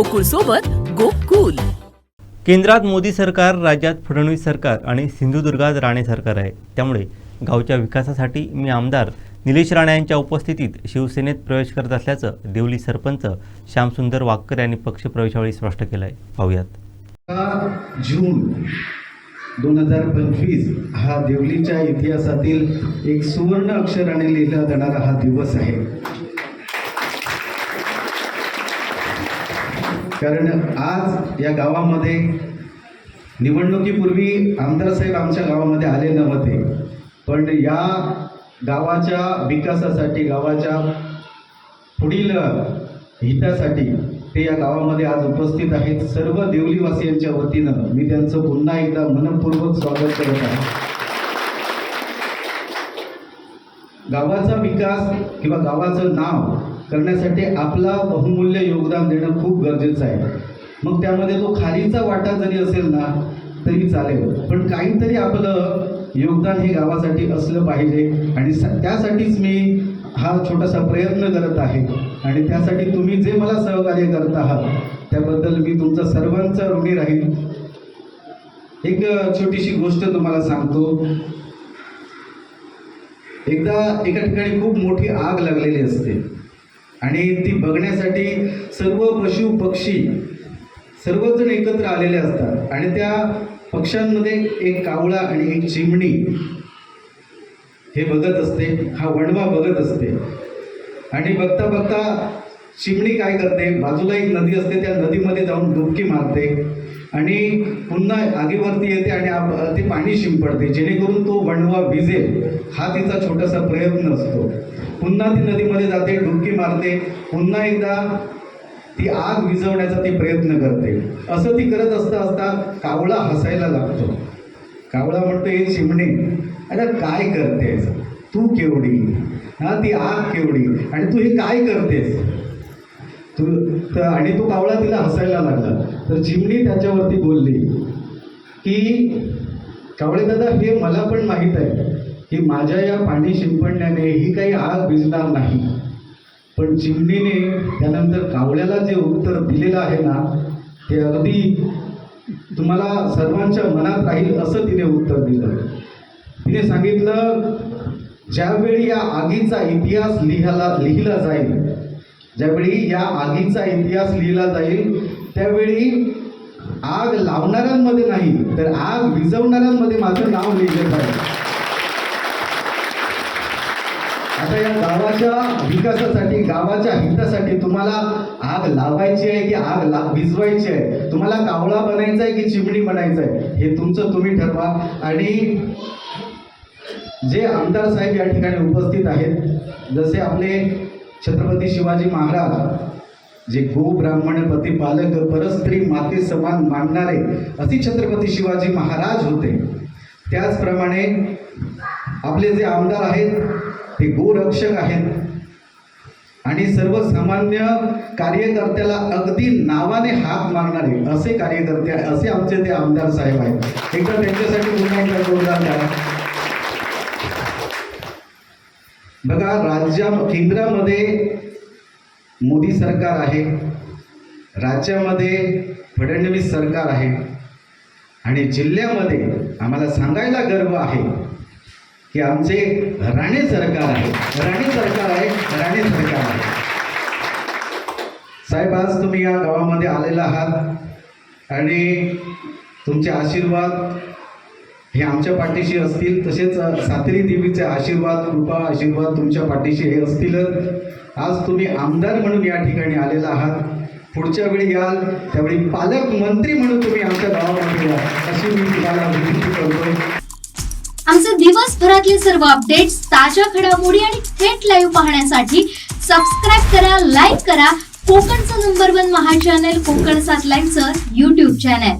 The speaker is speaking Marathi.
गोकुळ सोबत गोकुल. केंद्रात मोदी सरकार राज्यात फडणवीस सरकार आणि सिंधुदुर्गात राणे सरकार आहे. त्यामुळे गावच्या विकासासाठी मी आमदार निलेश राणे यांच्या उपस्थितीत शिवसेनेत प्रवेश करत असल्याचं देवली सरपंच श्यामसुंदर वाक्कर यांनी पक्षप्रवेशावेळी स्पष्ट केलं आहे पाहूयात. जून दोन हजार पंचवीस हा देवलीच्या इतिहासातील एक सुवर्ण अक्षराने लिहिला जाणारा हा दिवस आहे. कारण आज या गावामध्ये निवडणुकीपूर्वी आमदार साहेब आमच्या गावामध्ये आले नव्हते. पण या गावाच्या विकासासाठी गावाच्या पुढील हितासाठी ते या गावामध्ये आज उपस्थित आहेत. सर्व देवलीवासियांच्या वतीनं मी त्यांचं पुन्हा एकदा मनपूर्वक स्वागत करत आहे. गावाचा विकास किंवा गावाचं नाव करण्यासाठी आपला बहुमूल्य योगदान देणं खूप गरजेचं आहे. मग त्यामध्ये तो खालीचा वाटा जरी असेल ना तरी चालेल. पण काहीतरी आपलं योगदान हे गावासाठी असलं पाहिजे. आणि स- त्यासाठीच मी हा छोटासा प्रयत्न करत आहे. आणि त्यासाठी तुम्ही जे मला सहकार्य करत आहात त्याबद्दल मी तुमचा सर्वांचा ऋणी राहील एक छोटीशी गोष्ट तुम्हाला सांगतो. एकदा एका ठिकाणी खूप मोठी आग लागलेली असते. आणि ती बघण्यासाठी सर्व पशु पक्षी सर्वजण एकत्र आलेले असतात. आणि त्या पक्ष्यांमध्ये एक कावळा आणि एक चिमणी हे बघत असते. हा वणवा बघत असते. आणि बघता बघता चिमणी काय करते? बाजूला एक नदी असते त्या नदीमध्ये जाऊन डुबकी मारते आणि पुन्हा आगीवरती येते आणि आप- ते पाणी शिंपडते. जेणेकरून तो वणवा भिजेल. हा तिचा छोटासा प्रयत्न असतो. पुन्हा ती नदीमध्ये जाते डुबकी मारते. पुन्हा एकदा ती आग विझवण्याचा ती प्रयत्न करते. असं ती करत असता असता कावळा हसायला लागतो. कावळा म्हणतो हे चिमणे आता काय करतेस? तू केवढी? हा ती आग केवढी? आणि तू हे काय करतेस? आणि तो कावळा तिला हसायला लागला. तर चिमणी त्याच्यावरती बोलली की कावळे दादा हे मला पण माहीत आहे की माझ्या या पाणी शिंपडण्याने ही काही आग भिजणार नाही. पण चिमणीने त्यानंतर कावळ्याला जे उत्तर दिलेलं आहे ना ते अगदी तुम्हाला सर्वांच्या मनात राहील असं तिने उत्तर दिलं. तिने सांगितलं ज्यावेळी या आगीचा इतिहास लिहायला लिहिला जाईल ज्यावेळी या आगीचा इतिहास लिहिला जाईल त्यावेळी आग लावणाऱ्यांमध्ये नाही तर आग विझवणाऱ्यांमध्ये माझं नाव लिहिलं जाईल. आता या गावाच्या विकासासाठी गावाच्या हितासाठी तुम्हाला आग लावायची आहे की आग ला विजवायची आहे? तुम्हाला कावळा बनायचा आहे की चिमणी बनायचं आहे? हे तुमचं तुम्ही ठरवा. आणि जे आमदार साहेब या ठिकाणी उपस्थित आहेत जसे आपले छत्रपती शिवाजी महाराज जे गो ब्राह्मण पालक परस्त्री माते समान मानणारे असे छत्रपती शिवाजी महाराज होते. त्याचप्रमाणे आपले जे आमदार आहेत ते गोरक्षक आहेत. आणि सर्वसामान्य कार्यकर्त्याला अगदी नावाने हात मारणारे असे कार्यकर्ते आहे असे आमचे ते आमदार साहेब आहेत. एकदा त्यांच्यासाठी पुन्हा एकदा जोरदार करा बघा राज्या केंद्रामध्ये मोदी सरकार आहे. राज्यामध्ये फडणवीस सरकार आहे. आणि जिल्ह्यामध्ये आम्हाला सांगायला गर्व आहे की आमचे राणे सरकार आहे. राणे सरकार आहे राणे सरकार आहे. साहेब आज तुम्ही या गावामध्ये आलेला आहात आणि तुमचे आशीर्वाद हे आमच्या पाठीशी असतील तसेच सातेरी देवीचे आशीर्वाद कृपा आशीर्वाद तुमच्या पाठीशी हे असतीलच आज तुम्ही आमदार म्हणून या ठिकाणी आलेला आहात. पुढच्या वेळी याल त्यावेळी पालकमंत्री म्हणून तुम्ही आमच्या गावामध्ये या अशी मी तुम्हाला विनंती करतो आमचे दिवसभरातले सर्व अपडेट्स ताज्या घडामोडी आणि थेट लाईव्ह पाहण्यासाठी सबस्क्राईब करा लाईक करा. कोकणचं नंबर वन महा चॅनल कोकण सात लाईनचं युट्यूब चॅनल